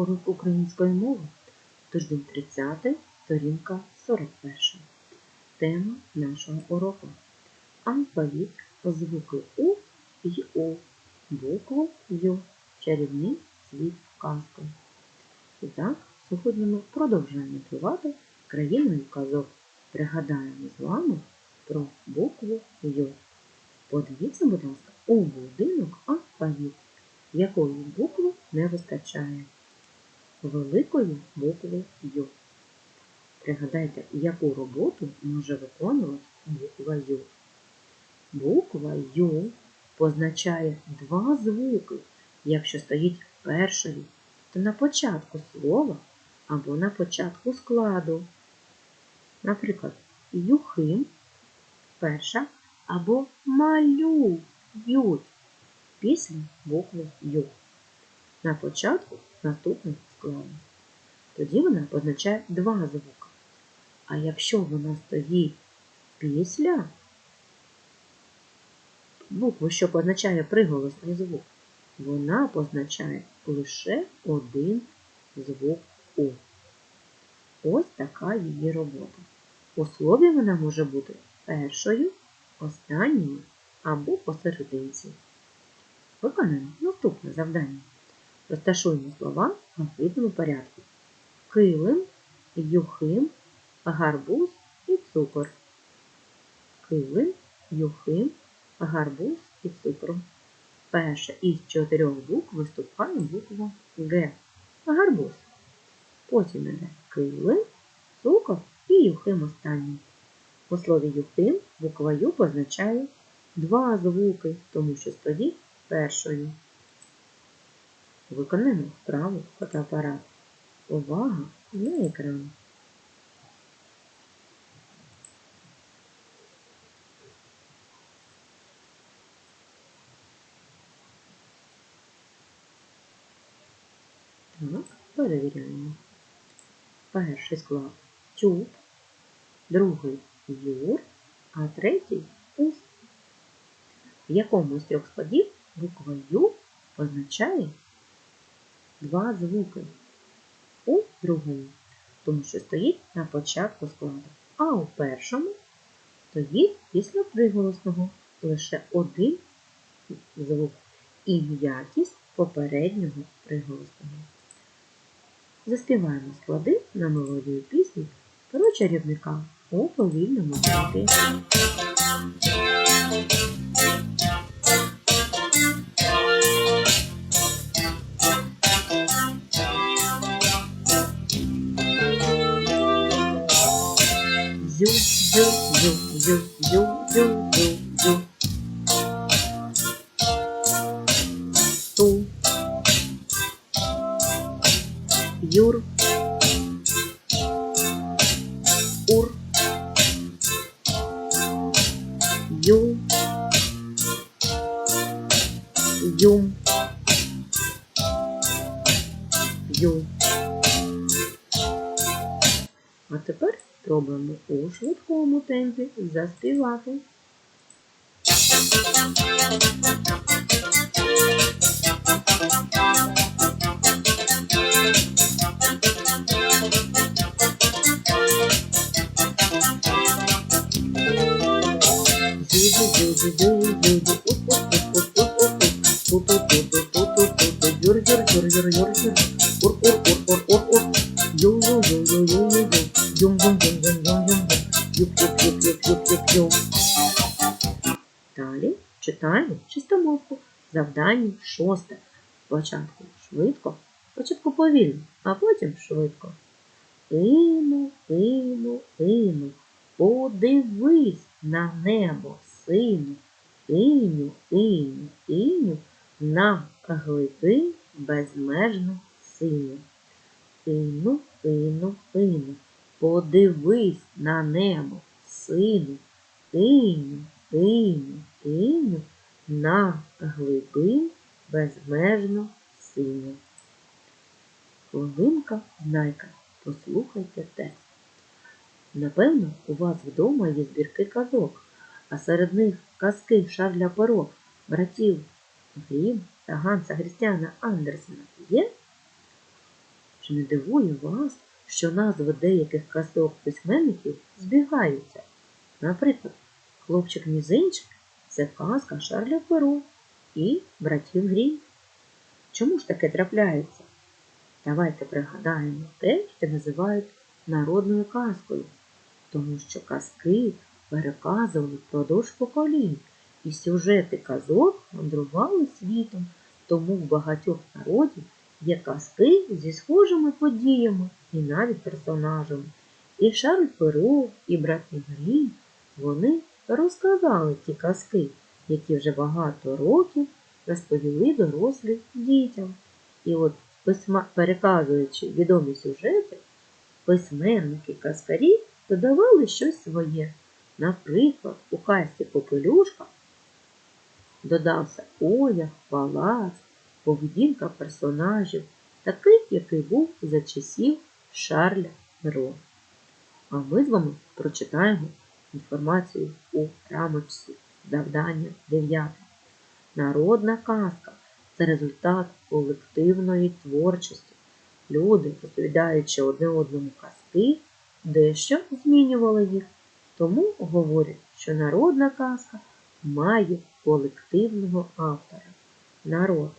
урок української мови. Тиждень 30, сторінка 41. Тема нашого уроку. Алфавіт, звуки У і О, букву Ю, чарівний світ казки. І так, сьогодні ми продовжуємо тривати країною казок. Пригадаємо з вами про букву Ю. Подивіться, будь ласка, у будинок алфавіт, якої букви не вистачає. Великої букви Ю. Пригадайте, яку роботу може виконувати буква Ю. Буква Ю позначає два звуки, якщо стоїть першою, то на початку слова або на початку складу. Наприклад, юхим перша або малюють після букви Ю. На початку наступний складу. Тоді вона позначає два звуки. А якщо вона стоїть після букви, що позначає приголосний звук, вона позначає лише один звук У. Ось така її робота. У слові вона може бути першою, останньою або посерединці. Виконаємо наступне завдання. Розташуємо слова в алфавітному порядку. Килим, юхим, гарбуз і цукор. Килим, юхим, гарбуз і цукор. Перша із чотирьох букв виступає буква Г. Гарбуз. Потім іде килим, цукор і юхим останній. У слові юхим буква Ю позначає два звуки, тому що стоїть першою. Виконаємо вправу фотоапарат. Увага на екран. Так, перевіряємо. Перший склад тюб, другий юр, а третій ус. В якому з трьох складів буква Ю позначає два звуки у другому, тому що стоїть на початку складу. А у першому стоїть після приголосного лише один звук і м'якість попереднього приголосного. Заспіваємо склади на мелодію пісні про чарівника у повільному темпі. Юр. Ур. Ю. Юм. Ю. А тепер спробуємо у швидкому темпі заспівати. Далі читаємо чистомовку. Завдання шосте. Спочатку швидко, спочатку повільно, а потім швидко. Ину, ину, ину, подивись на небо, сину, іню, іню, іню, на глибин безмежно синю. Ину, ину, ину, подивись на небо, сину, іню, іню, іню, на глибин безмежно синю. Хвилинка знайка. Послухайте текст. Напевно, у вас вдома є збірки казок, а серед них казки Шарля Перо, братів Грім та Ганса Христіана Андерсена є? Чи не дивує вас, що назви деяких казок письменників збігаються? Наприклад, хлопчик мізинчик це казка Шарля Перо і братів Грім. Чому ж таке трапляється? Давайте пригадаємо те, що називають народною казкою, тому що казки переказували впродовж поколінь, і сюжети казок мандрували світом, тому в багатьох народів є казки зі схожими подіями і навіть персонажами. І Шарль Перо, і брати Грім, вони розказали ті казки, які вже багато років розповіли дорослим дітям. І от письма, переказуючи відомі сюжети, письменники казкарі додавали щось своє. Наприклад, у казці Попелюшка додався одяг, палац, поведінка персонажів, такий, який був за часів Шарля Перо. А ми з вами прочитаємо інформацію у рамочці завдання 9. Народна казка це результат колективної творчості. Люди, розповідаючи одне одному казки, дещо змінювали їх. Тому говорять, що народна казка має колективного автора. Народ.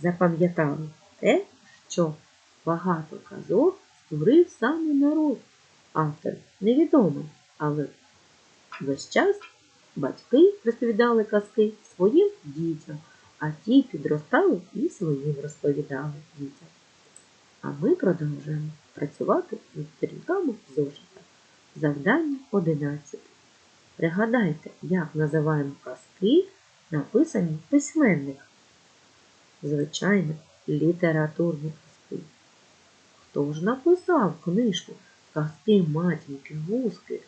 Запам'ятали те, що багато казок створив саме народ. Автор невідомий, але весь час батьки розповідали казки своїм дітям, а ті підростали і своїм розповідали дітям. А ми продовжуємо працювати над сторінками зошита. Завдання 11. Пригадайте, як називаємо казки, написані письменником. Звичайно, літературні казки. Хто ж написав книжку Казки матінки гуски?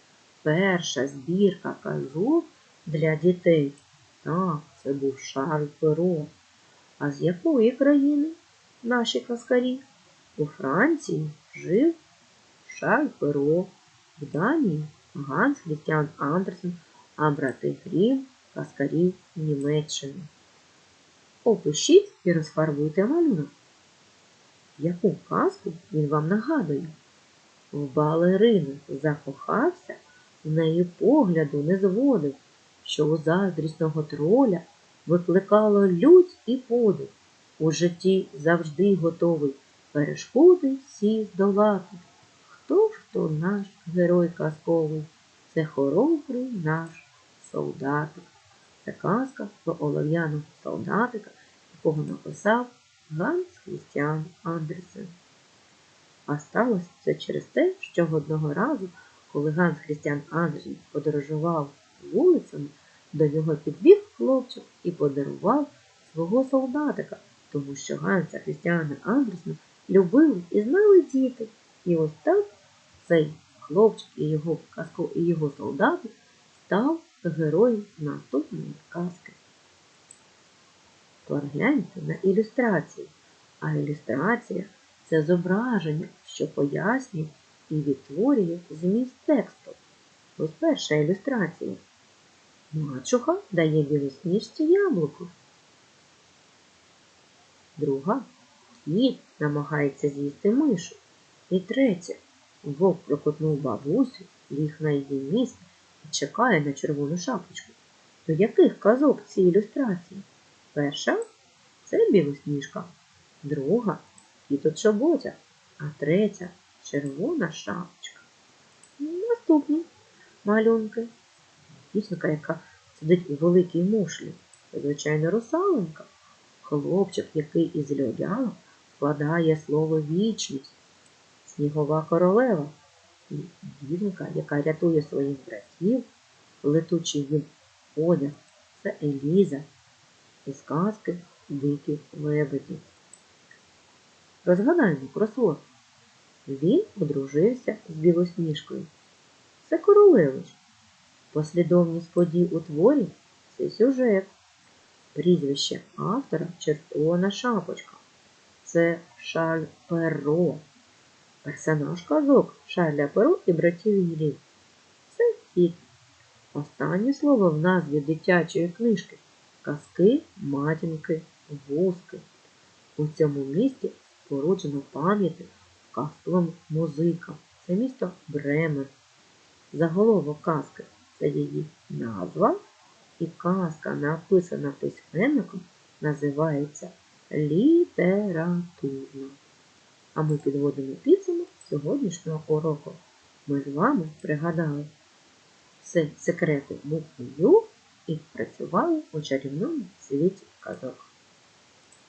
Перша збірка казок для дітей. Так, це був Шарль Перо. А з якої країни наші казкарі? У Франції жив Шарль Перо, в Данії Ганс Хрістіан Андерсен, а брати Грім казкарі Німеччини. Опишіть і розфарбуйте малюнок. Яку казку він вам нагадує? В балерину закохався, з неї погляду не зводив, що у заздрісного троля викликало лють і подив. У житті завжди готовий перешкоди всі здолати. Хто то наш герой казковий? Це хоробрий наш солдатик. Це казка про олов'яного солдатика, якого написав Ганс Хрістіан Андерсен. А сталося це через те, що одного разу, коли Ганс Хрістіан Андерсен подорожував вулицями, до нього підбіг хлопчик і подарував свого солдатика, тому що Ганса Хрістіана Андерсена любили і знали діти. І ось так цей хлопчик і його казко, і його солдатик став героєм наступної казки. Погляньте на ілюстрацію. А ілюстрація це зображення, що пояснює і відтворює зміст тексту. Ось перша ілюстрація. Мачуха дає білосніжці яблуко. Друга кіт намагається з'їсти мишу. І третя вовк прокотнув бабусю, ліг на її місце і чекає на червону шапочку. До яких казок ці ілюстрації? Перша це білосніжка, друга кіт чоботя, а третя червона шапочка. Наступні малюнки. Дівчинка, яка сидить у великій мушлі. Звичайно, русаленька. Хлопчик, який із льодяна складає слово вічність. Снігова королева. І дівчинка, яка рятує своїх братів, летучий їм одяг. Це Еліза із казки Дикі лебеді. Розгадаємо кросворд. Він одружився з білосніжкою. Це королевич. Послідовність подій у творі це сюжет. Прізвище автора червона шапочка. Це Шарль Перо. Персонаж казок Шарля Перо і братів Грім. Це кіт. Останнє слово в назві дитячої книжки казки матінки гуски. У цьому місті споруджено пам'ятник казковим музикам. Це місто Бремен. Заголовок казки це її назва, і казка, написана письменником, називається літературна. А ми підводимо підсумок сьогоднішнього уроку. Ми з вами пригадали все секрети букви Ю і працювали у чарівному світі казок.